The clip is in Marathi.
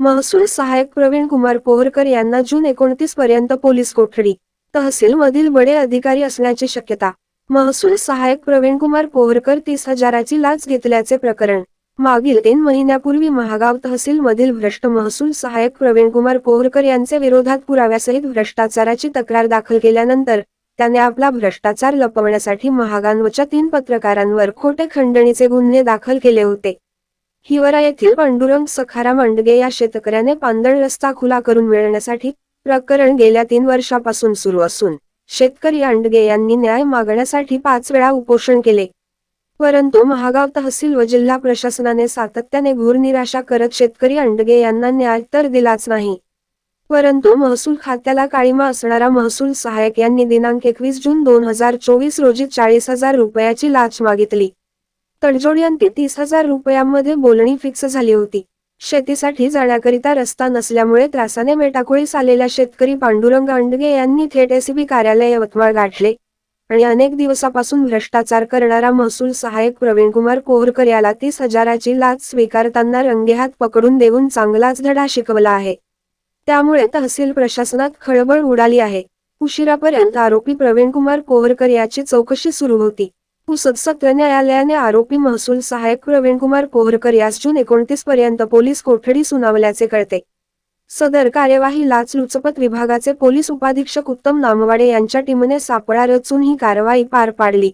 महसूल सहाय्यक प्रवीण कुमार पोहरकर यांना जून एकोणतीस पर्यंत पोलीस कोठडी तहसील मधील बडे अधिकारी असण्याची शक्यता. महसूल सहाय्यक प्रवीण कुमार पोहरकर तीस हजाराची लाच घेतल्याचे प्रकरण. मागील तीन महिन्यापूर्वी महागाव तहसील मधील भ्रष्ट महसूल सहाय्यक प्रवीण कुमार पोहरकर यांच्या विरोधात पुराव्यासहित भ्रष्टाचाराची तक्रार दाखल केल्यानंतर त्याने आपला भ्रष्टाचार लपवण्यासाठी महागांवच्या तीन पत्रकारांवर खोटे खंडणीचे गुन्हे दाखल केले होते. हिवरा येथील पांडुरंग सखाराम अंडगे या शेतकऱ्याने पांदळ रस्ता खुला करून मिळण्यासाठी प्रकरण गेल्या तीन वर्षापासून सुरू असून शेतकरी अंडगे यांनी न्याय मागण्यासाठी पाच वेळा उपोषण केले. परंतु महागाव तहसील व जिल्हा प्रशासनाने सातत्याने घोर निराशा करत शेतकरी अंडगे यांना न्याय तर दिलाच नाही. परंतु महसूल खात्याला काळीमा असणारा महसूल सहायक यांनी दिनांक एकवीस जून दोन हजार चोवीस रोजी चाळीस हजार रुपयाची लाच मागितली. तडजोड तीस हजार रुपयांमध्ये बोलणी फिक्स झाली होती. शेतीसाठी जाण्याकरिता रस्ता नसल्यामुळे त्रासाने मेटाकुळीस आलेल्या शेतकरी पांडुरंग अंडगे यांनी थेट एसीबी कार्यालय यवतमाळ गाठले. आणि अनेक दिवसापासून भ्रष्टाचार करणारा महसूल सहाय्यक प्रवीणकुमार कोहरकर याला तीस हजाराची लाच स्वीकारताना रंगेहात पकडून देऊन चांगलाच धडा शिकवला आहे. त्यामुळे तहसील प्रशासनात खळबळ उडाली आहे. उशिरापर्यंत आरोपी प्रवीणकुमार कोहरकर याची चौकशी सुरू होती. पुसद सत्र न्यायालयाने आरोपी महसूल सहायक प्रवीणकुमार कोहरकर यास जून एकोणतीस पर्यंत पोलीस कोठडी सुनावल्याचे कळते. सदर कार्यवाही लाचलुचपत विभागाचे पोलीस उपाधीक्षक उत्तम नामवाडे यांच्या टीमने सापळा रचून ही कारवाई पार पाडली.